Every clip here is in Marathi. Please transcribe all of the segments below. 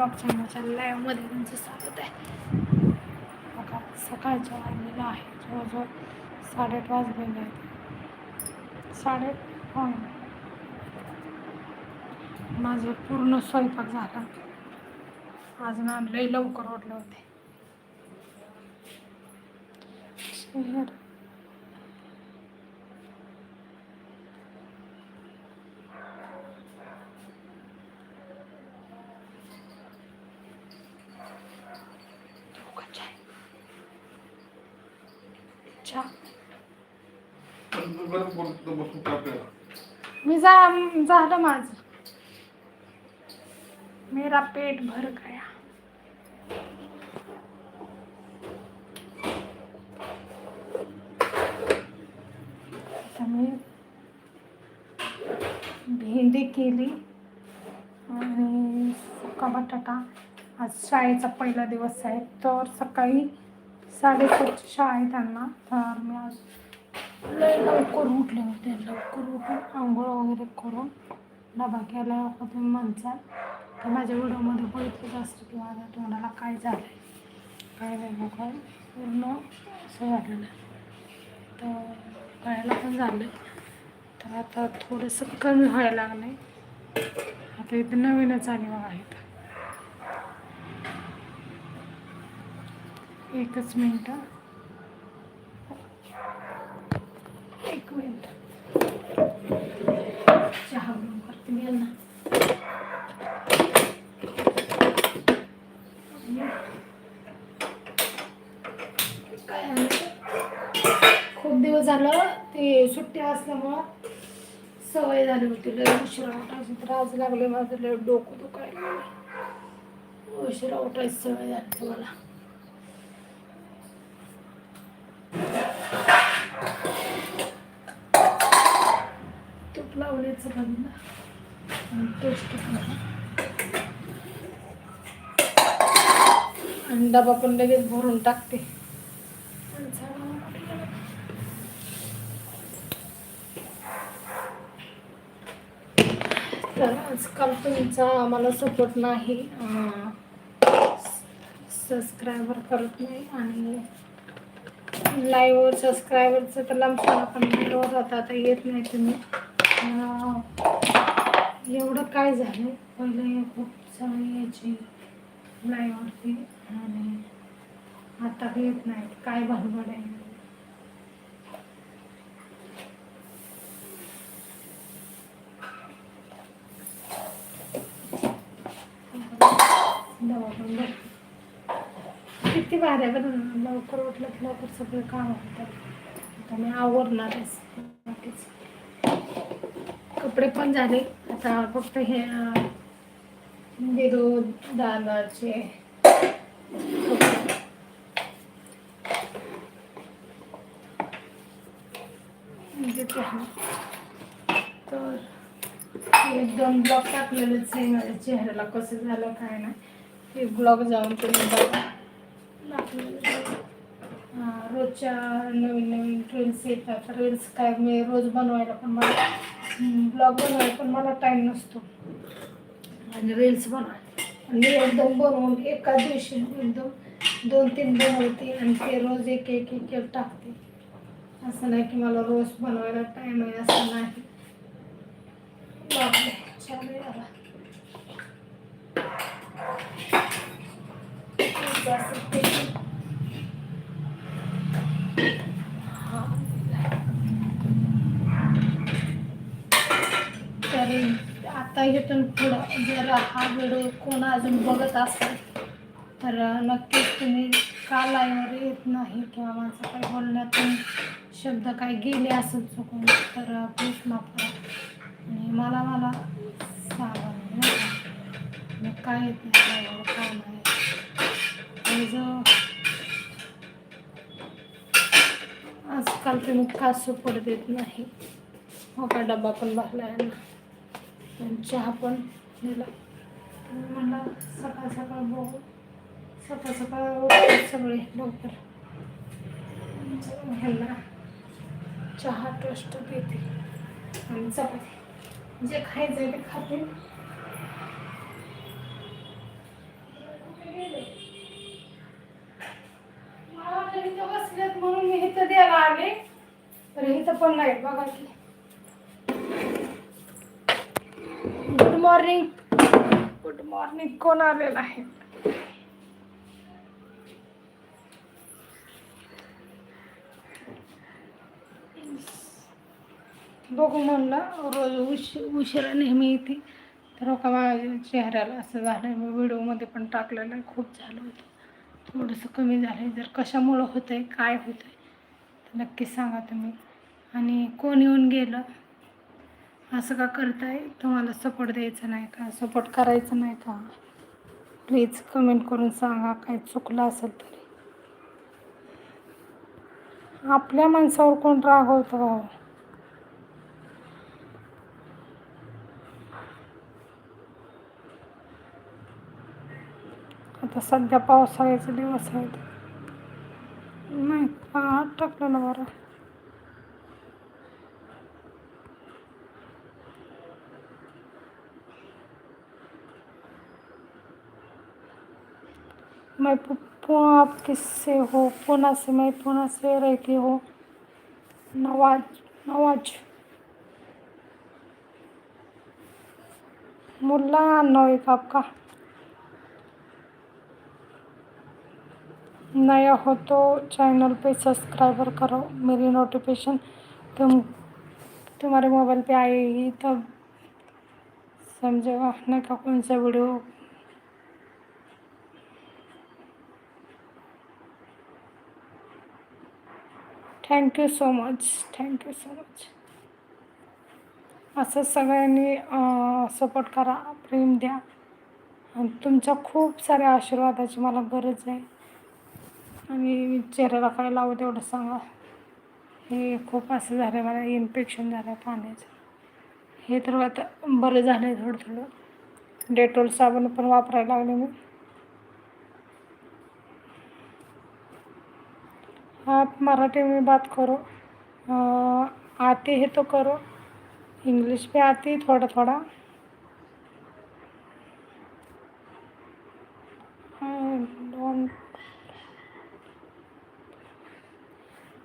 ब्लॉग माझ्या लाईव्हमध्ये तुमचं स्वागत आहे. बघा सकाळच्या वाढलेला आहे. जवळजवळ साडेआठ वाजलेले आहेत साडे माझं पूर्ण स्वयंपाक झाला. आज ना लई लवकर ओढले होते. टाकूया. मी जा झालं माझं. मेरा पेट भर गया. भेंडी केली आणि सुका बटाटा. आज शाळेचा पहिला दिवस आहे तर सकाळी साडेसातची शाळा आहे त्यांना. तर मी आज लय लवकर उठले होते. लवकर उठून आंघोळ वगैरे करून डबा केला होते मनचा तर माझ्या व्हिडिओमध्ये बघितलं जास्त की माझ्या तोंडाला काय झालं आहे काय नाही काय पूर्ण असं झालेलं आहे. तर कळायला पण झालं तर आता थोडंसं कमी व्हायला लागलं आहे आता इथे नवीनच आणि आहेत. एकच मिनटं एक मिनिट. चहा गरम करते मी यांना. काय खूप दिवस झालं ते सुट्टी असल्यामुळं सवय झाली होती. लय उशिरा उठायची तर आज लागले माझं लय डोकं दुखायला उशिरा उठायची सवय झाली मला. तूप लावण्याचं आणि आणि डबा पण लगेच भरून टाकते. तर आजकाल तुमचा आम्हाला सपोर्ट नाही. सबस्क्रायबर करत नाही आणि लाईव्ह सबस्क्रायबरचं तर लांबसाला पण जाता आता येत नाही तुम्ही. एवढं काय झालं? पहिले खूप सवय यायची लाईव्हवरती आणि आता काही येत नाही काय भानगड आहे? दवा पण किती भारी आहे बरं लवकर उठलं की लवकर सगळे काम होतात आता मी आवरणारच. बाकीच कपडे पण झाले. आता फक्त हे अं, म्हणजे दादाचे म्हणजे तर एक दोन ब्लॉग टाकलेलेच आहे. माझ्या चेहऱ्याला कसं झालं काय नाही. ते ब्लॉग जाऊन तुम्ही बघा. रोजच्या नवीन नवीन रील्स येतात. रील्स काय मी रोज बनवायला पण मला ब्लॉग बनवायला पण मला टाईम नसतो. आणि रील्स बनवायला आणि एकदम बनवून एका दिवशी एकदम दोन तीन बनवते आणि ते रोज एक एक एक एक टाकते. असं नाही की मला रोज बनवायला टाईम आहे असं नाही. बापरे छान आहे याला. असं ते- हा. तर आत्ता इथून पुढं जर हा व्हिडिओ कोण अजून बघत असेल तर नक्कीच तुम्ही का लाईव्हवर येत नाही किंवा माझं काही बोलण्यातून शब्द काही गेले असेल चुकून तर प्लीज माफ करा. आणि मला मला सांगा नाही मग काय येत नाही लाईव्हवर काय नाही. जो आजकाल तुम्ही का सपोर्ट देत नाही? हो का डबा पण भरला आहे ना. चहा पण दिला म्हणला सकाळ सकाळ बघू. सकाळ सकाळ सगळे लवकर. ह्याला चहा टोस्ट देते आणि चपाती. जे खायचं ते खाते. बसलेत म्हणून मी इथं द्यायला आले. तर इथं पण नाही बघा की. मॉर्निंग गुड मॉर्निंग कोण आलेलं आहे? बघू म्हणलं रोज उश उशिरा नेहमी येते. तर हो का माझ्या चेहऱ्याला असं झालं मी व्हिडिओमध्ये पण टाकलेलं आहे खूप झालं होतं. थोडंसं कमी झालं आहे जर कशामुळं होतं आहे काय होतं आहे तर नक्की सांगा तुम्ही. आणि कोण येऊन गेलं? असं का करताय? तुम्हाला सपोर्ट द्यायचा नाही का? सपोर्ट करायचं नाही का? प्लीज कमेंट करून सांगा काय चुकलं असेल तरी. आपल्या माणसावर कोण रागवतो का आता सध्या पावसाळ्याचे दिवस आहेत. नाही का? टाकलं ना बरं. मैं पु- पु- आप किससे हो? पुणे से, मैं पुणे से रहती हूँ। नवाज़ नवाज़। मुल्ला नाम है का आपका। नया हो तो चैनल पे सब्सक्राइबर करो, मेरी नोटिफिकेशन तुम, तुम्हारे मोबाइल पे आएगी तब समझेगा नहीं का कौन सा video thank you so much thank you so much असं सगळ्यांनी सपोर्ट करा प्रेम द्या. आणि तुमच्या खूप साऱ्या आशीर्वादाची मला गरज आहे. आणि चेहऱ्याला काय लावू तेवढं सांगा. हे खूप असं झालं मला इन्फेक्शन झालं पाण्याचं. हे तर आता बरं झालं आहे थोडं थोडं. डेटॉल साबण पण वापरायला लागले मी. आप मराठी में बात करो आते है तो करो इंग्लिश भी आती है थोड़ा थोड़ा।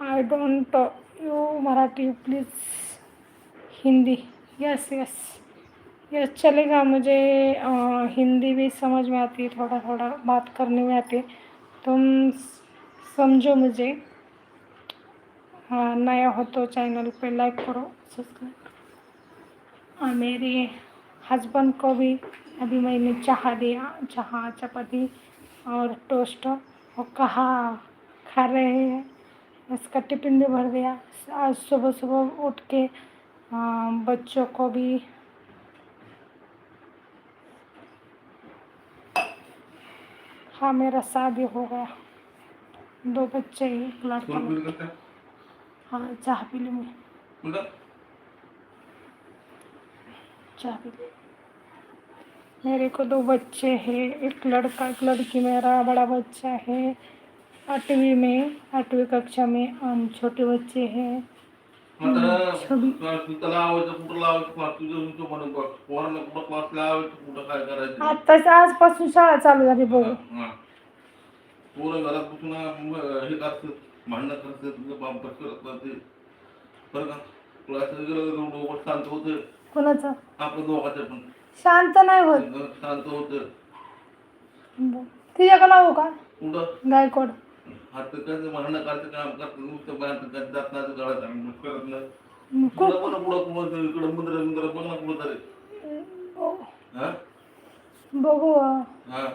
I don't you Marathi please Hindi yes yes yes चलेगा मुझे अ, हिंदी भी समझ में आती है थोड़ा थोड़ा बात करने में आती है। तुम समझो मुझे। नया हो तो चैनल पे लाइक करो सब्सक्राइब और मेरे हस्बैंड को भी अभी मैंने चाह दिया, चाह, चपाती और टोस्ट वो कहा, खा रहे हैं। इसका टिफ़िन भी भर दिया। आज सुबह सुबह उठ के बच्चों को भी हाँ मेरा शादी हो गया। दो बच्चे हैं, एक हाँ चाह पी ली मैं चाह पी ली मेरे को दो बच्चे हैं. एक लड़का एक लड़की मेरा बड़ा बच्चा है. आठवीं में आठवीं कक्षा में और छोटे बच्चे हैं। आताच आजपासून शाळा चालू झाली बघू. हा. पोरं घरात बसून म- हे करतात भांडणं करतात तुझं बाप करत राहते बरं का? गेलं डोकं शांत होतं कोणाचं? आपलं दोघाचं पण. शांत नाही होत. शांत होतं बरं. तिच्याकडे लावू का? कुठं? गायकवाड. हात काय भांडणं करतं काम करतं नुसतं जात नाही गळत आणि करत नाही. मग कुठं? कुठं इकडं मुंद्र मुंद्र बघ ना कुठं तरी. हा? बघू हा.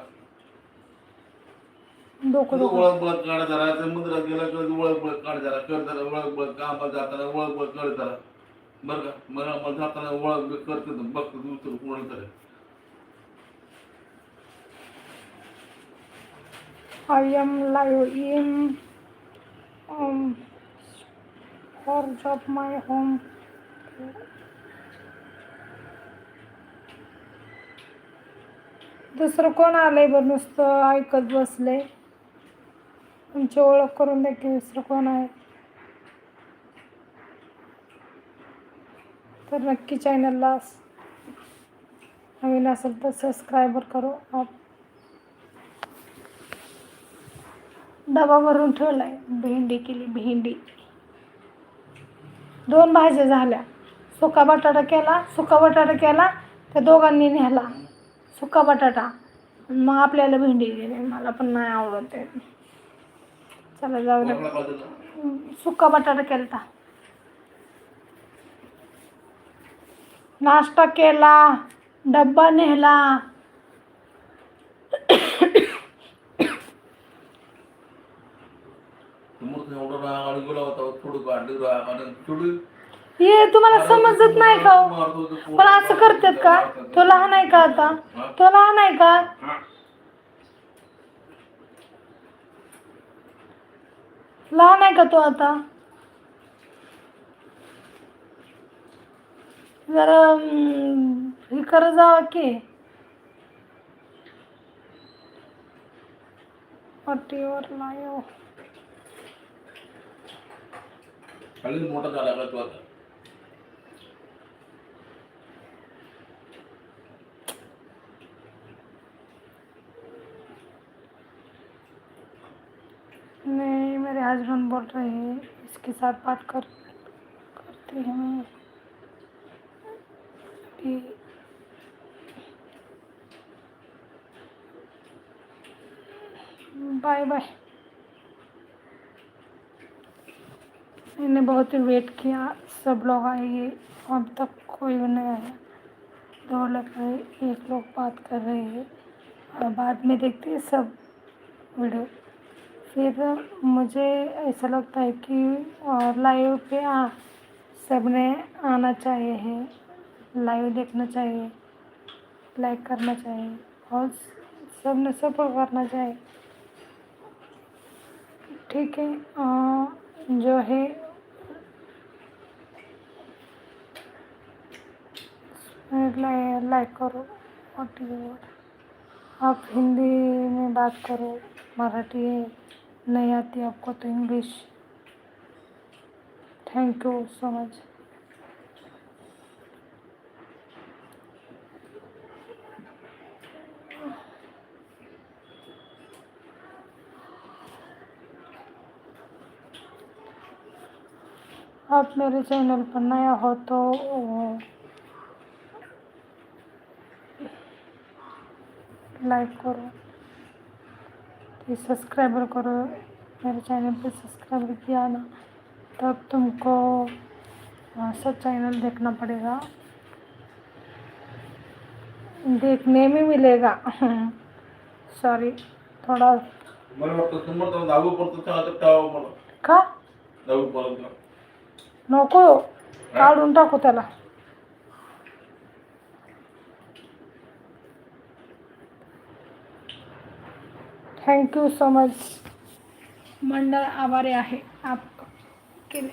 डोकं तुझं ओळख बळख काढ जरा ते मुंद्रात गेला की ओळख बळख काढ जरा कर जरा ओळख बळख कामाला जाताना ओळख बळख काढ जरा. बरं का? मला मला जाताना ओळख बळख करतो बघतो दुसरं कोण तरी. I am live in um, my home. दुसरं कोण आलंय बरं नुसतं ऐकत बसलंय? तुमची ओळख करून द्या की दुसरं कोण आहे. तर नक्की चॅनलला नवीन असेल तर सबस्क्रायबर करू. आप डबा भरून ठेवलाय. भेंडी केली भेंडी. दोन भाज्या झाल्या. सुका बटाटा केला सुका बटाटा केला त्या दोघांनी नेला. सुका बटाटा. मग आपल्याला भेंडी दिली. मला पण नाही आवडत आहे. चला जाऊ दे? सुका बटाटा केलता. नाश्ता केला डब्बा नेला. हे तुम्हाला समजत नाही का हो? पण असं करतात का? तो लहान आहे का आता? तो लहान आहे का? लहान आहे का तो आता जरा अं, हे करत जावं की पाटीवर लायो खाली मोठा झाला का तू आता नहीं मेरे हस्बैंड बोल रहे हैं, इसके साथ बात कर, करते हैं मैं बाय बाय मैंने बहुत ही वेट किया, सब लोग आएँगे अब तक कोई नहीं आया दो लोग आए, एक लोग बात कर रहे हैं। और बाद में देखते हैं सब वीडियो। फिर मुझे ऐसा लगता है कि लाइव पे आ सबने आना चाहिए है। लाइव देखना चाहिए लाइक करना चाहिए और सबने सपोर्ट करना चाहिए। ठीक है अ, जो है लाइक करो और आप हिंदी में बात करो। मराठी है, नहीं आती आपको तो English thank you so much आप मेरे चैनल पर नया हो तो लाइक करो। प्लीज़ सब्सक्राइबर करो. मेरे चैनल पे सब्सक्राइबर किया ना तब तुमको सब चैनल देखना पड़ेगा। देखने में मिलेगा। सॉरी थोड़ा का? नको काढून टाकू त्याला. थँक्यू सो मच मंडळ आभारी आहे. आप केले.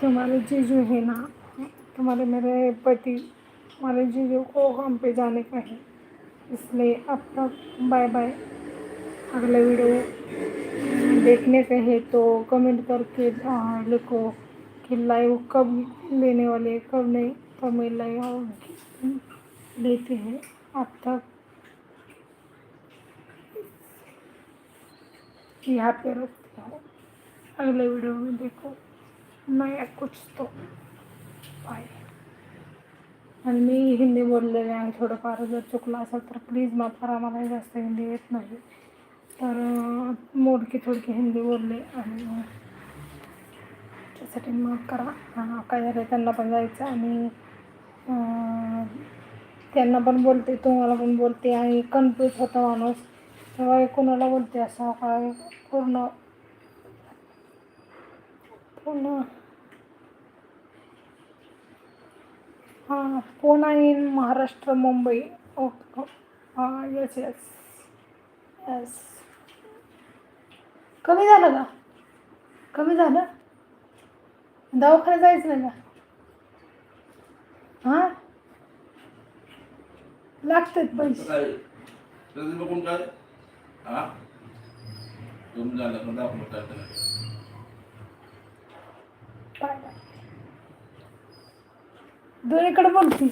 तुम्हारे जीजू है ना तुम्हारे मेरे पति तुम्हारे जीजू को हम पे जाने का है. इसलिए अब तक बाय बाय अगला वीडियो देखने का है तो कमेंट करके लिखो कि लाइव कब लेने वाले कब नहीं कब मैं लाइव लेते हैं अब तक। यहाँ पे रखती हूँ। अगले वीडियो में देखो। नया कुछ तो पाय आणि मी हिंदी बोललेले आहे थोडंफार जर चुकलं असेल तर प्लीज माफ करा मला जास्त हिंदी येत नाही तर मोडकी थोडकी हिंदी बोलले आणि त्यासाठी माफ करा काय झालं त्यांना पण जायचं आणि त्यांना पण बोलते तुम्हाला पण बोलते आणि कन्फ्यूज होता माणूस. तेव्हा कोणाला बोलते असं? काय? पूर्ण पूर्ण. हां पुणा इन महाराष्ट्र मुंबई. ओके. हां येस येस येस कमी झालं का? कमी झालं? दवाखान्यात जायचं नाही का? हां? लागतात पैसे. बघून काय? हा? तुम्ही झालं का दाखवलं काय बाय दोन्हीकडे बोलती.